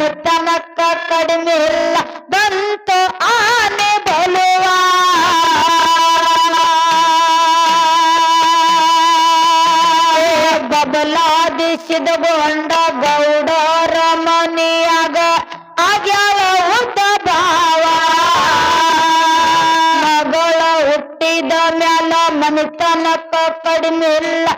ಮನುತನಕ್ಕ ಕಡಿಮೆ ಇಲ್ಲ ಬಂತು ಆನೆ ಬಲುವ. ಬಬಲಾದಿಸಿದ ಗೊಂಡ ಗೌಡರ ಮನೆಯಾಗ ಆಗ್ಯಾವ ಉದ್ದ ಭಾವ. ಮಗಳ ಹುಟ್ಟಿದ ಮ್ಯಾಲ ಮನುತನಕ್ಕ ಕಡಿಮೆ ಇಲ್ಲ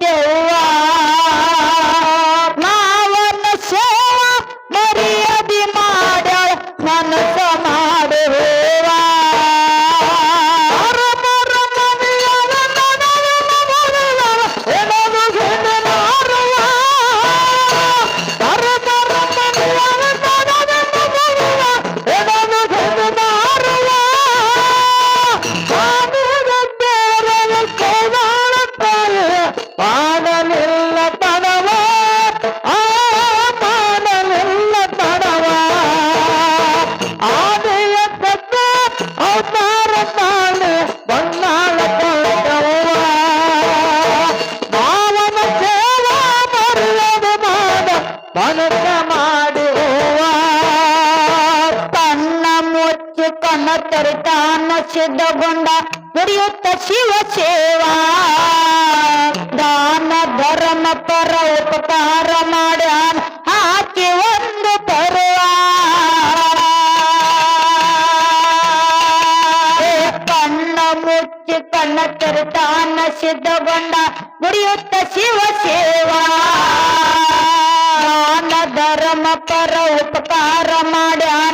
কেউ ತರುತ್ತಾನ ಸಿದ್ಧಗೊಂಡ ನುಡಿಯುತ್ತ ಶಿವ ಸೇವಾ. ದಾನ, ಧರ್ಮ, ಪರ ಉಪಕಾರ ಮಾಡ್ಯಾನ, ಆಕೆ ಒಂದು ಪರ್ವ. ಕಣ್ಣ ಮುಚ್ಚಿ ಕಣ್ಣ ತರುತ್ತಾನ ಸಿದ್ಧಗೊಂಡ ನುಡಿಯುತ್ತ ಶಿವ ಸೇವಾ. ದಾನ, ಧರ್ಮ, ಪರ ಉಪಕಾರ ಮಾಡ್ಯಾನ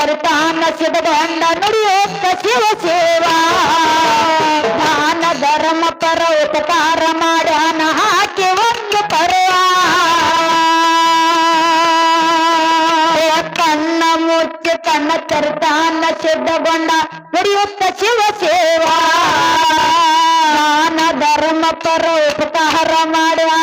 ಕರ್ತಾನ ಸಿದ್ಧಗೊಂಡ ನುಡಿಯೋತ್ತ ಶಿವ ಸೇವಾ. ದಾನ ಧರ್ಮ ಪರ ಉಪಕಾರ ಮಾಡ್ಯಾನ ಹಾಕಿ ಒಂದು ಪರವ. ಕಣ್ಣ ಮುಚ್ಚಿ ಕಣ್ಣ ಕರ್ತಾನ ಸಿದ್ಧಗೊಂಡ ನುಡಿಯೋತ್ತ ಶಿವ ಸೇವಾ. ದಾನ ಧರ್ಮ ಪರ ಉಪಕಾರ ಮಾಡ್ಯಾನ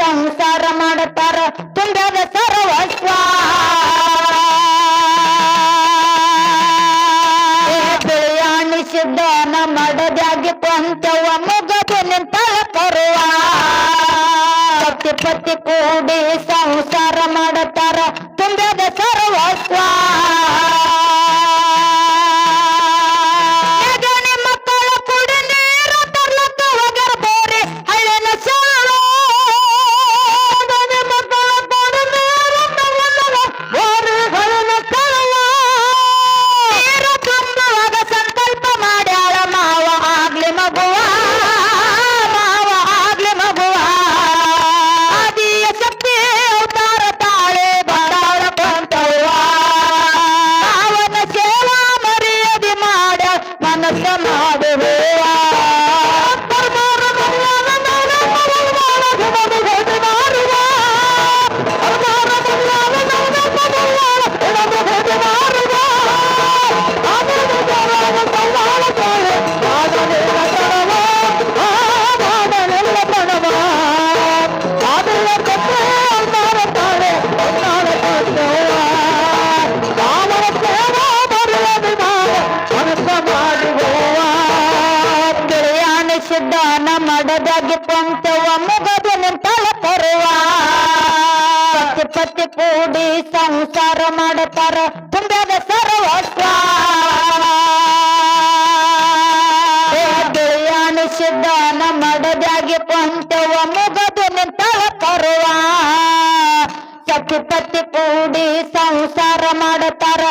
ಸಂಸಾರ ಮಾಡುತ್ತಾರ ತುಂಗದ ಸರ್ವಸ್ವ. ಸಿದ್ದನ ಮಡದಾಗಿ ಪಂಚವ ಮುಗದ ನಿಂತಳ ಕರುವ ಪತಿ ಪತಿ ಕೂಡಿ ಸಂಸಾರ ಮಾಡುತ್ತಾರ ಆನಂದ ಮಾಡುವೆ ಬಂಗಾರ ತುಂಬ್ಯಾದ ಸರ್ವಸ್ವ. ಗೆಳೆಯಾನು ಸಿದ್ಧಾನ ಮಡದಾಗಿ ಪಂಚವ ಮುಗದು ನಿಂತವ ತರುವ. ಸಖಿ ಪತಿ ಕೂಡಿ ಸಂಸಾರ ಮಾಡುತ್ತಾರ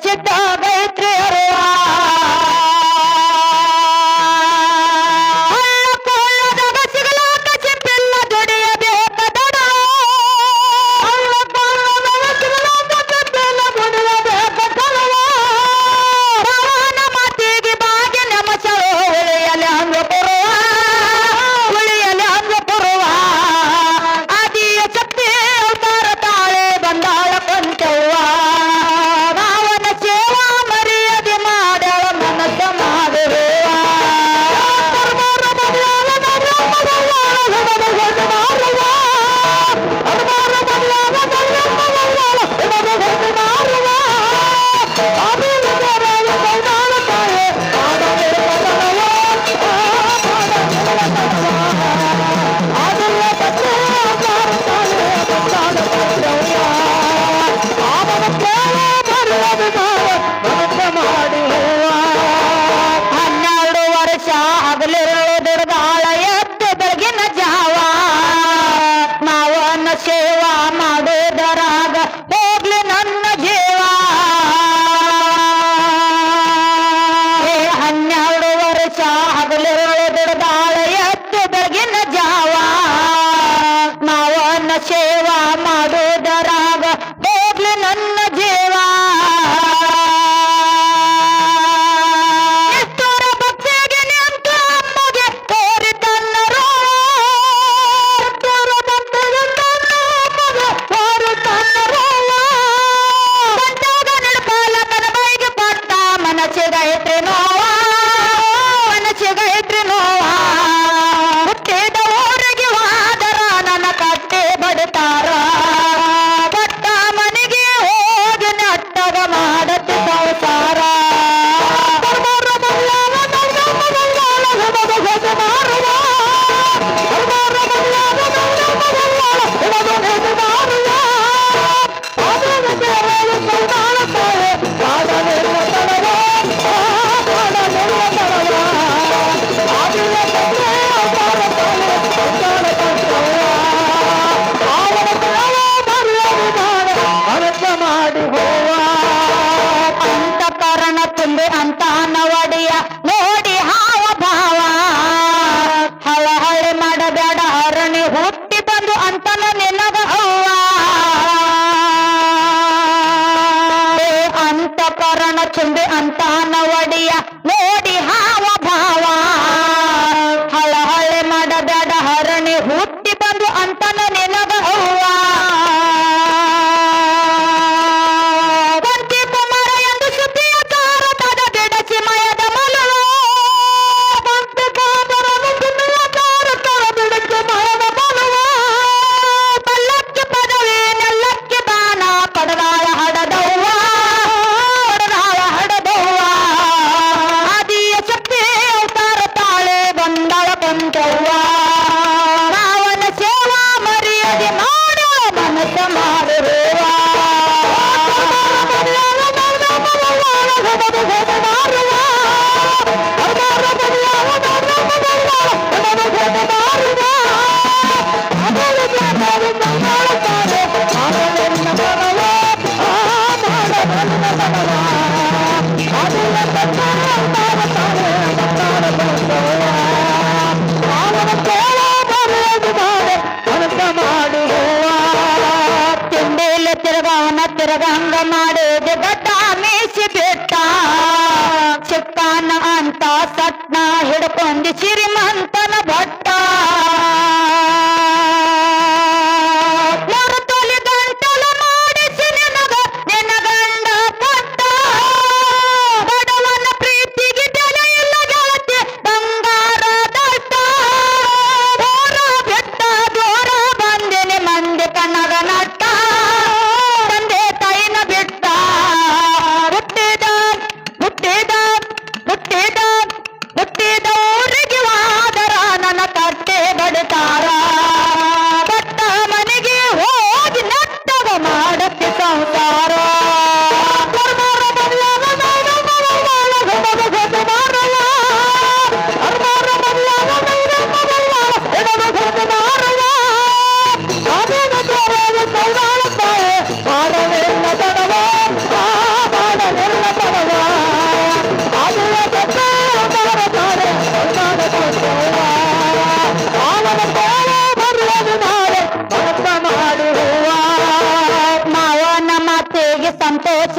接到。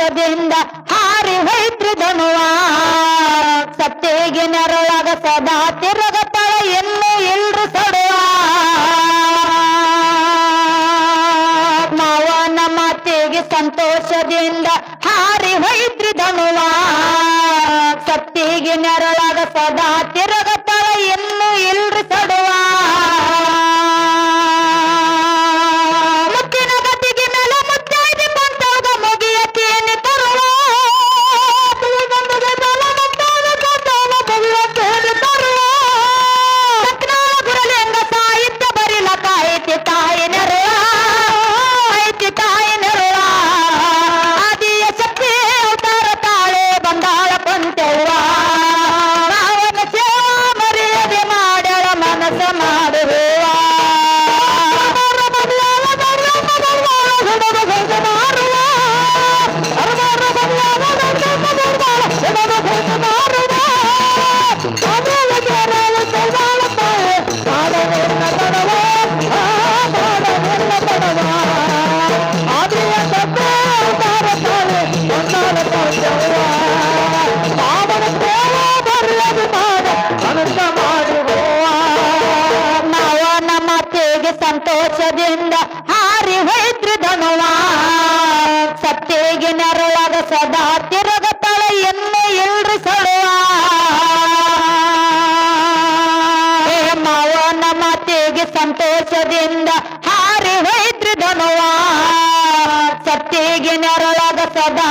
ಸಂತೋಷದಿಂದ ಹಾರಿ ಹೋಯ್ತ್ರಿ ಧನುವ ಸತ್ತಿಗೆ ನೆರಳಾಗ ಸದಾ ತಿರುಗತಾಳ ಎಲ್ಲೂ ಎಲ್ರು ಸಡುವ. ನಮ್ಮ ಮಾತಿಗೆ ಸಂತೋಷದಿಂದ ಹಾರಿ ಹೋಯ್ತ್ರಿ ಧನುವ ಸತ್ತಿಗೆ ನೆರಳಾಗ ಸದಾ ಸಂತೋಷದಿಂದ ಹಾರಿ ಹೋಯ್ತ್ರಿ ಧನುವ. ಸತ್ತಿಗೆ ನೆರಳಾಗ ಸದಾ